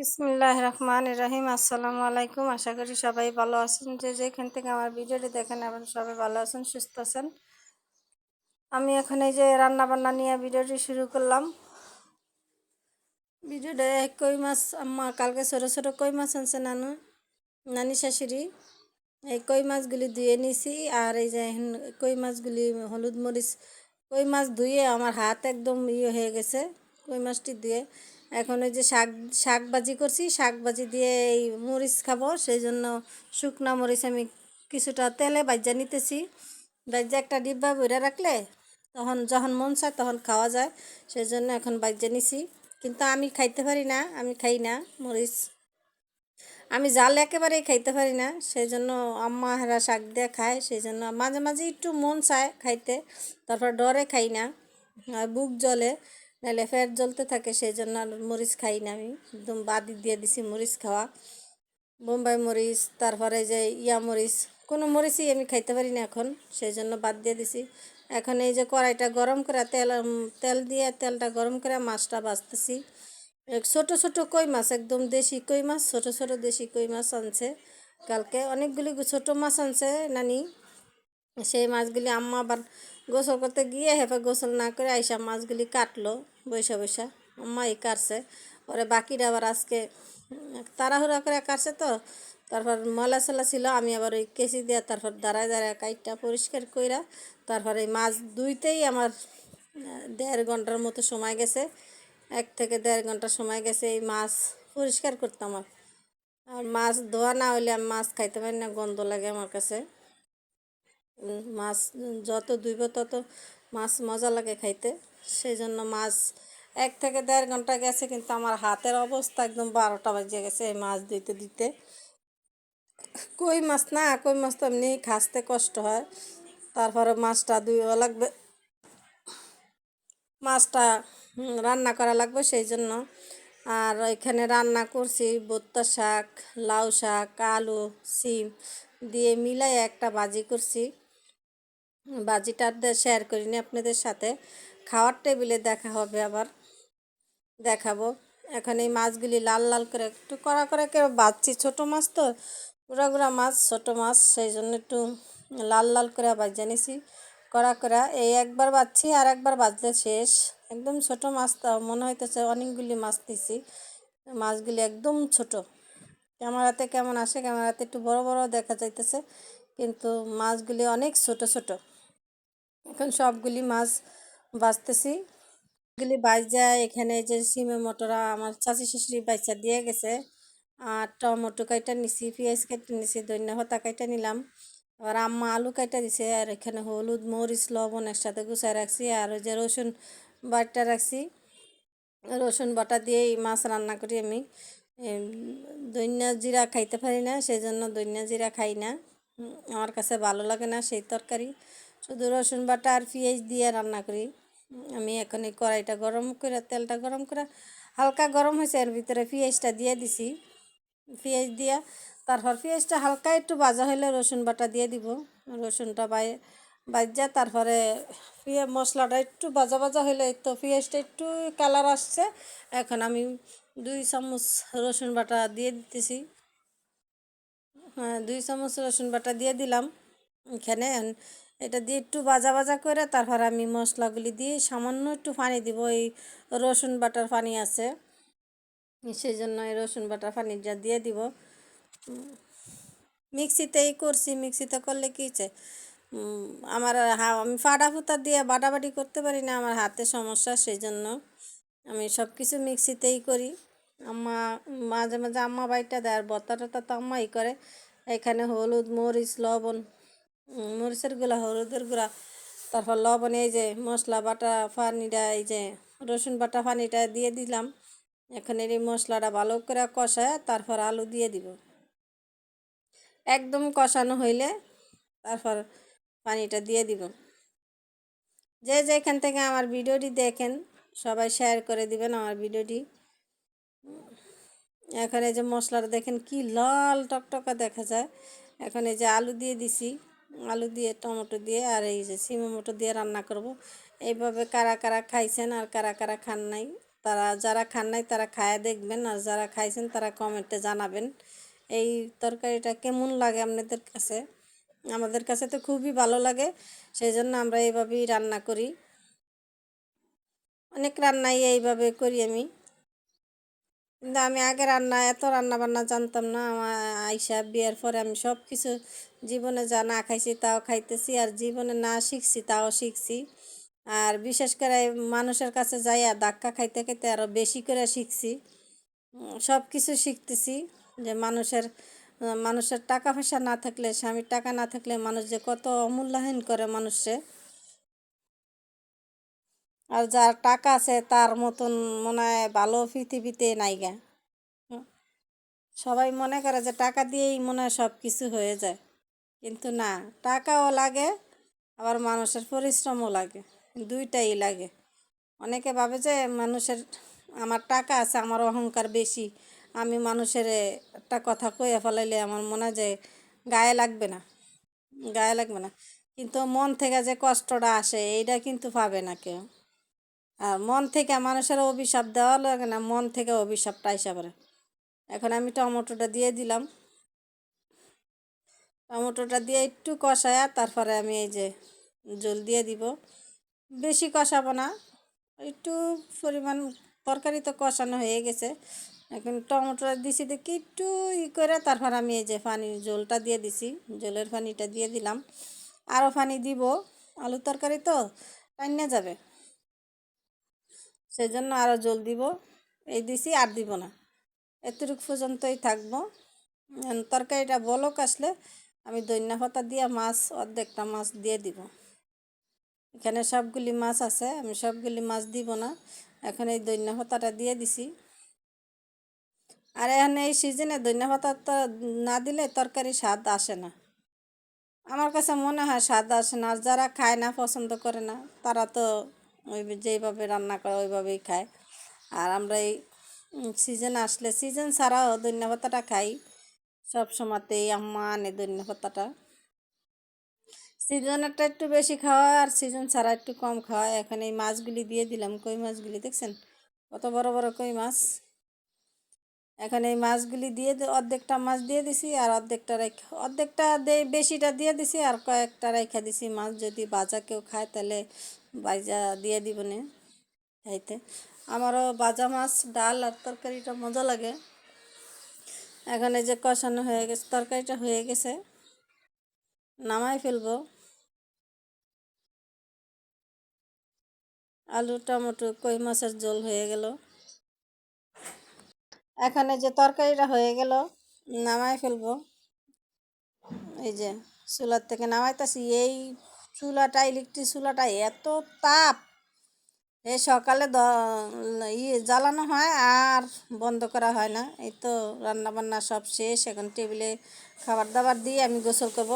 বিসমিল্লাহ রহমান রহিম আসসালামু আলাইকুম আশা করি সবাই ভালো আছেন। যে যেখান থেকে আমার ভিডিওটি দেখেন এবং সবাই ভালো আছেন, সুস্থ আছেন। আমি এখন এই যে রান্না বান্না নিয়ে ভিডিওটি শুরু করলাম। ভিডিওটা কই মাছ, আম্মা কালকে ছোটো ছোটো কই মাছ আনছে নানু, নানি শাশুড়ি। এই কই মাছগুলি ধুয়ে নিছি আর এই যে কই মাছগুলি হলুদ মরিচ, কই মাছ ধুয়ে আমার হাত একদম ইয়ে হয়ে গেছে, কই মাছটি ধুয়ে এখন ওই যে শাক শাক ভাজি করছি শাক ভাজি দিয়ে এই মরিচ খাব সেই জন্য শুকনা মরিচ আমি কিছুটা তেলে বাজ্যা নিতেছি। বাজ্যা একটা ডিব্বা ভরে রাখলে তখন যখন মন চায় তখন খাওয়া যায় সেই জন্য এখন বাজ্যা নিছি। কিন্তু আমি খাইতে পারি না, আমি খাই না মরিচ। আমি জাল একেবারেই খাইতে পারি না সেই জন্য আম্মা হেরা শাক দিয়ে খায় সেই জন্য মাঝে মাঝে একটু মন চায় খাইতে, তারপর ডরে খাই না। বুক জলে নাহলে ফ্যাট জ্বলতে থাকে সেই জন্য আর মরিচ খাই না আমি। একদম বাদি দিয়ে দিছি মরিচ খাওয়া। বোম্বাই মরিচ, তারপরে যে ইয়া মরিচ, কোনো মরিচই আমি খাইতে পারি না এখন সেই জন্য বাদ দিয়ে দিছি। এখন এই যে কড়াইটা গরম করে তেল তেল দিয়ে তেলটা গরম করে মাছটা বাছতেছি ছোট ছোট কই মাছ, একদম দেশি কই মাছ, ছোট ছোট দেশি কই মাছ আনছে। কালকে অনেকগুলি ছোট মাছ আনছে নানি। সেই মাছগুলি আম্মা আবার গোসল করতে গিয়ে হেফে গোসল না করে আইসা মাছগুলি কাটলো। বৈশা বৈশা আম্মাই কাটছে পরে বাকিরা আবার আজকে তাড়াহুড়া করে কাটছে তো। তারপর ময়লা সলা ছিল, আমি আবার ওই কেসি দিয়ে তারপর দাঁড়ায় দাঁড়ায় কাইটটা পরিষ্কার কইরা তারপর এই মাছ দুইতেই আমার দেড় ঘণ্টার মতো সময় গেছে। এক থেকে দেড় ঘণ্টা সময় গেছে এই মাছ পরিষ্কার করতাম আর মাছ ধোয়া না হলে আমি মাছ খাইতে পারি না, গন্ধ লাগে আমার কাছে। মাছ যত ধুইব তত মাছ মজা লাগে খাইতে। সেই জন্য মাছ এক থেকে দেড় ঘণ্টা গেছে, কিন্তু আমার হাতের অবস্থা একদম বারোটা বাজে গেছে এই মাছ দিতে দিতে। কই মাছ? না, কই মাছ তো এমনি খাসতে কষ্ট হয়। তারপরে মাছটা ধুইও লাগবে। মাছটা রান্না করা লাগবে সেই জন্য আর এখানে রান্না করছি বত্তা শাক, লাউ শাক, আলু, সিম, দিয়ে মিলাই একটা বাজি করছি। বাজিটা শেয়ার করিনি আপনাদের সাথে। খাওয়ার টেবিলে দেখা হবে আবার। দেখাবো। এখন এই মাছগুলি লাল লাল করে একটু কড়া করে কেউ বাজছি। ছোটো মাছ তো, গুঁড়া গুঁড়া মাছ, ছোটো মাছ সেই জন্য একটু লাল লাল করে বাজা নিছি। কড়া করা এই একবার বাজছি আর একবার বাজলে শেষ। একদম ছোট মাছ তো, মনে হইতেছে অনেকগুলি মাছ দিছি মাছগুলি একদম ছোট। ক্যামেরাতে কেমন আসে, ক্যামেরাতে একটু বড় বড় দেখা যাইতেছে। কিন্তু মাছগুলি অনেক ছোট ছোট। এখন সবগুলি মাছ বাঁচতেছি। গুলি যায় এখানে যে সিমে মটরা, আমার চাচি শাশুড়ি বাচ্চা দিয়ে গেছে। আর টমেটো কাইটা নিছি, পেঁয়াজ কাইটা নিছি, ধনিয়া হতা কাইটা নিলাম। আর আম্মা আলু কাইটা দিছে, আর এখানে হলুদ, মরিচ, লবণ একসাথে গুছাই রাখছি, আর ওই যে রসুন বাটা রাখছি। রসুন বাটা দিয়েই মাছ রান্না করি আমি। দৈন্য জিরা খাইতে পারি না সেই জন্য দৈন্য জিরা খাই না। আমার কাছে ভালো লাগে না সেই তরকারি। শুধু রসুন বাটা আর পেঁয়াজ দিয়ে রান্না করি। আমি এখন এই কড়াইটা গরম করে, তেলটা গরম করে হালকা গরম হয়েছে, এর ভিতরে পেঁয়াজটা দিয়ে দিছি। পেঁয়াজ দিয়া তারপর পেঁয়াজটা হালকা একটু ভাজা হলে রসুন বাটা দিয়ে দিব। রসুনটা বাই বাজা তারপরে পেঁয়াজ, মশলাটা একটু ভাজা ভাজা হলে তো পেঁয়াজটা একটু কালার আসছে। এখন আমি দুই চামচ রসুন বাটা দিয়ে দিতেছি। হ্যাঁ দুই চামচ রসুন বাটা দিয়ে দিলাম। এখানে এটা দিয়ে একটু ভাজা ভাজা করে তারপর আমি মশলাগুলি দিয়ে সামান্য একটু পানি দিব। এই রসুন বাটার পানি আছে। সেই জন্য এই রসুন বাটার পানিটা দিয়ে দিব। মিক্সিতেই করছি। মিক্সিতে করলে কী আমার আমি ফাটা ফুটা দিয়ে বাটাবাটি করতে পারি না। আমার হাতে সমস্যা সেই জন্য আমি সব কিছু মিক্সিতেই করি। আম্মা, মাঝে মাঝে আম্মা বাড়িটা দেয়। আর বত্তা টত্তা তো আম্মাই করে। এখানে হলুদ, মরিচ, লবণ মরিচের গুঁড়া, হলুদের গুঁড়া, তারপর লবণ এই যে মশলা, বাটা পানিটা এই যে রসুন বাটা পানিটা দিয়ে দিলাম। এখন এই মশলাটা ভালো করে কষায় তারপর আলু দিয়ে দিব। একদম কষানো হইলে তারপর পানিটা দিয়ে দিব। যে যেখান থেকে আমার ভিডিওটি দেখেন, সবাই শেয়ার করে দিবেন আমার ভিডিওটি। এখন এই যে মশলাটা দেখেন কি লাল টকটকা দেখা যায়। এখন এই যে আলু দিয়ে দিছি। আলু দিয়ে, টমেটো দিয়ে আর এই যে সিমে মটো দিয়ে রান্না করব। এইভাবে কারা কারা খাইছেন আর কারা কারা খান নাই, তারা যারা খান নাই তারা খায় দেখবেন, আর যারা খাইছেন তারা কমেন্টে জানাবেন। এই তরকারিটা কেমন লাগে আপনাদের কাছে? আমাদের কাছে তো খুবই ভালো লাগে সেই জন্য আমরা এইভাবেই রান্না করি। অনেক রান্নাই এইভাবে করি আমি। কিন্তু আমি আগে রান্না, এত রান্না বান্না জানতাম না। আমার আইসা বিয়ের পরে আমি সব কিছু জীবনে যা না খাইছি তাও খাইতেছি, আর জীবনে না শিখছি তাও শিখছি। আর বিশেষ করে মানুষের কাছে যাইয়া ধাক্কা খাইতে খাইতে আরও বেশি করে শিখছি। সব কিছু শিখতেছি যে মানুষের মানুষের টাকা পয়সা না থাকলে, স্বামীর টাকা না থাকলে মানুষ যে কত অমূল্যায়ন করে মানুষে। আর যার টাকা আছে তার মতন মনে হয় ভালো পৃথিবীতে নাইগা। সবাই মনে করে যে টাকা দিয়েই মনে হয় সব কিছু হয়ে যায়। কিন্তু না, টাকাও লাগে, আবার মানুষের পরিশ্রমও লাগে। দুইটাই লাগে। অনেকে ভাবে যে মানুষের আমার টাকা আছে, আমার অহংকার বেশি। আমি মানুষের একটা কথা কয়ে ফেলাইলে আমার মনে হয় যে গায়ে লাগবে না। গায়ে লাগবে না। কিন্তু মন থেকে যে কষ্টটা আসে, এইটা কিন্তু পাবে না কেউ। আর মন থেকে মানুষের অভিশাপ দেওয়া লাগে না, মন থেকে অভিশাপটা আইসা পড়ে। এখন আমি টমেটোটা দিয়ে দিলাম। টমেটোটা দিয়ে একটু কষায়া তারপরে আমি এই যে জল দিয়ে দিব। বেশি কষাবো না, একটু পরিমাণ তরকারি তো কষানো হয়ে গেছে। এখন টমেটোটা দিছি দেখি একটু ই করে তারপর আমি এই যে পানি, জলটা দিয়ে দিছি, জলের পানিটা দিয়ে দিলাম। আরও পানি দিব। আলু তরকারি তো টাইনা যাবে। সেই জন্য আরও জল দিব। এই দিছি আর দিব না। এতটুকু পর্যন্তই থাকব। তরকারিটা বলক আসলে আমি দৈন্যা পাতা দিয়ে মাছ, অর্ধেকটা মাছ দিয়ে দিব। এখানে সবগুলি মাছ আছে, আমি সবগুলি মাছ দিব না। এখন এই দৈন্যা পাতাটা দিয়ে দিছি। আর এখানে এই সিজনে দৈন্যা পাতা না দিলে তরকারি স্বাদ আসে না। আমার কাছে মনে হয় স্বাদ আসে না, আর যারা খায় না, পছন্দ করে না, তারা তো ওই যেইভাবে রান্না করে ওইভাবেই খায়। আর আমরা এই সিজন আসলে সিজন ছাড়াও ধনিয়া পাতাটা খাই। সব সময়তেই আম্মা আনে ধনিয়া পাতাটা। সিজনেরটা একটু বেশি খাওয়া আর সিজন ছাড়া একটু কম খাওয়া এখন এই মাছগুলি দিয়ে দিলাম। কই মাছগুলি দেখছেন? কত বড় বড় কই মাছ। এখন এই মাছগুলি দিয়ে অর্ধেকটা মাছ দিয়ে দিছি আর অর্ধেকটা রেখা অর্ধেকটা বেশিটা দিয়ে দিছি আর কয়েকটা রেখা দিছি মাছ। যদি বাজা কেউ খায় তাহলে বাজা দিয়ে দিব নে খাইতে। আমারও বাজা মাছ, ডাল আর তরকারিটা মজা লাগে। এখন এই যে কষানো হয়ে গেছে, তরকারিটা হয়ে গেছে। নামাই ফেলব। আলু, টমেটো, কই মাছের ঝোল হয়ে গেল। এখানে যে তরকারিটা হয়ে গেল নামাই ফেলব। এই যে চুলার থেকে নামাইতেছি, এই চুলাটা, ইলেকট্রিক চুলাটা এত তাপ। এই সকালে দ ইয়ে জ্বালানো হয় আর বন্ধ করা হয় না। এই তো রান্না বান্না সব শেষ। এখন টেবিলে খাবার দাবার দিয়ে আমি গোসল করব।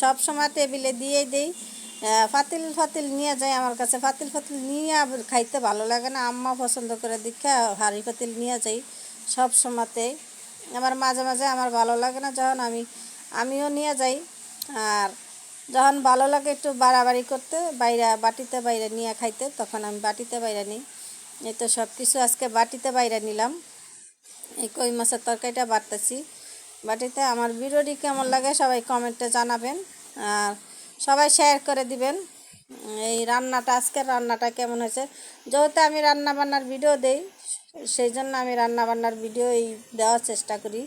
সব সময় টেবিলে দিয়েই দিই। ফাতিল ফাতিল নিয়ে যায় আমার কাছে। ফাতিল ফাতিল নিয়ে খাইতে ভালো লাগে না। আম্মা পছন্দ করে দীক্ষা হাঁড়ি ফাতিল নিয়ে যাই। সব সময়তে আমার মাঝে মাঝে আমার ভালো লাগে না যখন আমি, আমিও নিয়ে যাই। আর যখন ভালো লাগে একটু বাড়াবাড়ি করতে, বাইরে, বাটিতে বাইরে নিয়ে খাইতে, তখন আমি বাটিতে বাইরে নিই। এই তো সব কিছু আজকে বাটিতে বাইরে নিলাম। এই কই মাছের তরকারিটা বাটতেছি। বাটিতে আমার ভিডিওটি কেমন লাগে সবাই কমেন্টে জানাবেন। আর সবাই শেয়ার করে দিবেন। এই রান্নাটা, আজকের রান্নাটা কেমন হয়েছে? যেহেতু আমি রান্না বান্নার ভিডিও দেই, সেই জন্য আমি রান্না বান্নার ভিডিও এই দেওয়ার চেষ্টা করি।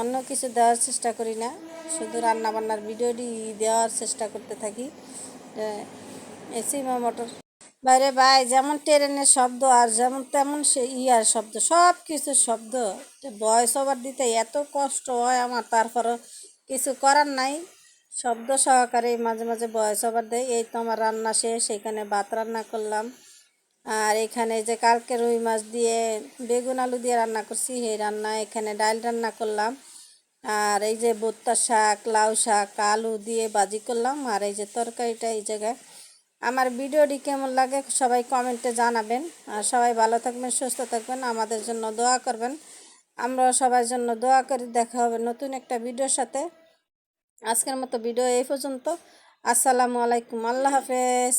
অন্য কিছু দেওয়ার চেষ্টা করি না, শুধু রান্না বান্নার ভিডিওটি দেওয়ার চেষ্টা করতে থাকি। এসি বা মোটর। বাইরে ভাই, যেমন ট্রেনের শব্দ আর যেমন তেমন সে ইয়ার শব্দ, সব কিছু শব্দ ভয়েস ওভার দিতে এত কষ্ট হয় আমার, তারপরও কিছু করার নাই। শব্দ সহকারে মাঝে মাঝে বয়স ওভার দেয়। এই তো আমার রান্না শেষ, এখানে ভাত রান্না করলাম। আর এখানে যে কালকে রুই মাছ দিয়ে বেগুন আলু দিয়ে রান্না করছি এই রান্না এখানে ডাল রান্না করলাম। আর এই যে ভুট্টা শাক, লাউ শাক, আলু দিয়ে বাজি করলাম। আর এই যে তরকারিটা এই জায়গায়। আমার ভিডিওটি কেমন লাগে সবাই কমেন্টে জানাবেন। আর সবাই ভালো থাকবেন, সুস্থ থাকবেন, আমাদের জন্য দোয়া করবেন। আমরা সবার জন্য দোয়া করি। দেখা হবে নতুন একটা ভিডিওর সাথে। আজকের মতো ভিডিও এই পর্যন্ত। আসসালামু আলাইকুম। আল্লাহ হাফেজ।